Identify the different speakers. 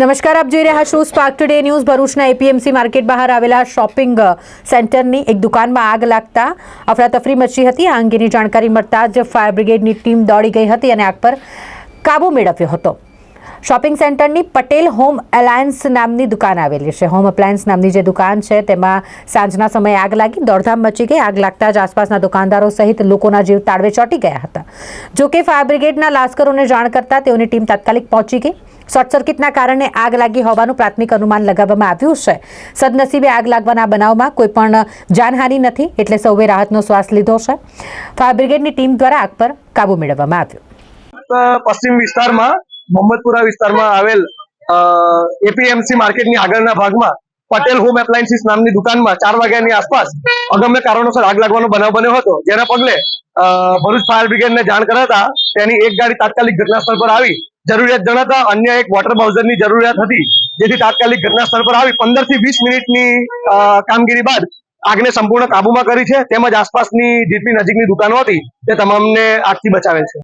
Speaker 1: નમસ્કાર, આપ જોઈ રહ્યા છો સ્પાર્ક ટુડે ન્યૂઝ ભરૂચના એપીએમસી માર્કેટ બહાર આવેલા શોપિંગ સેન્ટરની એક દુકાનમાં આગ લાગતા અફરાતફરી મચી હતી. આ અંગેની જાણકારી મળતા જ ફાયર બ્રિગેડની ટીમ દોડી ગઈ હતી અને આગ પર કાબુ મેળવ્યો હતો. શોપિંગ સેન્ટરની પટેલ હોમ એલાયન્સ નામની દુકાન આવેલી છે. હોમ અપ્લાયન્સ નામની જે દુકાન છે, તેમાં સાંજના સમયે આગ લાગી, દોડધામ મચી ગઈ, આગ લાગતા જ આસપાસના દુકાનદારો સહિત લોકોના જીવ તાળવે ચોંટી ગયા હતા. જોકે ફાયર બ્રિગેડના લાશ્કરોને જાણ કરતા તેઓની ટીમ તાત્કાલિક પહોંચી ગઈ. શોર્ટ સર્કિટના કારણે આગ લાગી હોવાનું પ્રાથમિક અનુમાન લગાવવામાં આવ્યું છે. સદનસીબે આગ લાગવાના બનાવમાં કોઈ પણ જાનહાનિ નથી, એટલે સૌએ રાહતનો શ્વાસ લીધો છે. ફાયર બ્રિગેડની ટીમ દ્વારા આગ પર કાબુ મેળવવામાં આવ્યો.
Speaker 2: પશ્ચિમ વિસ્તારમાં મોહમ્મદપુરા વિસ્તારમાં આવેલ એપીએમસી માર્કેટની આગળના ભાગમાં પટેલ હોમ એપ્લાયન્સીસ નામની દુકાનમાં ચાર વાગ્યાની આસપાસ અગમ્ય કારણોસર આગ લાગવાનો બનાવ બન્યો હતો. જેના પગલે ભરૂચ ફાયર બ્રિગેડને જાણ કરાતા તેની એક ગાડી તાત્કાલિક ઘટના સ્થળ પર આવી. જરૂરિયાત જણાતા અન્ય એક વોટર બાઉઝરની જરૂરિયાત હતી, જેથી તાત્કાલિક ઘટના સ્થળ પર આવી. પંદરથી વીસ મિનિટની કામગીરી બાદ આગને સંપૂર્ણ કાબુમાં કરી છે. તેમજ આસપાસની, જેટલી નજીકની દુકાનો હતી, તે તમામને આગથી બચાવેલ છે.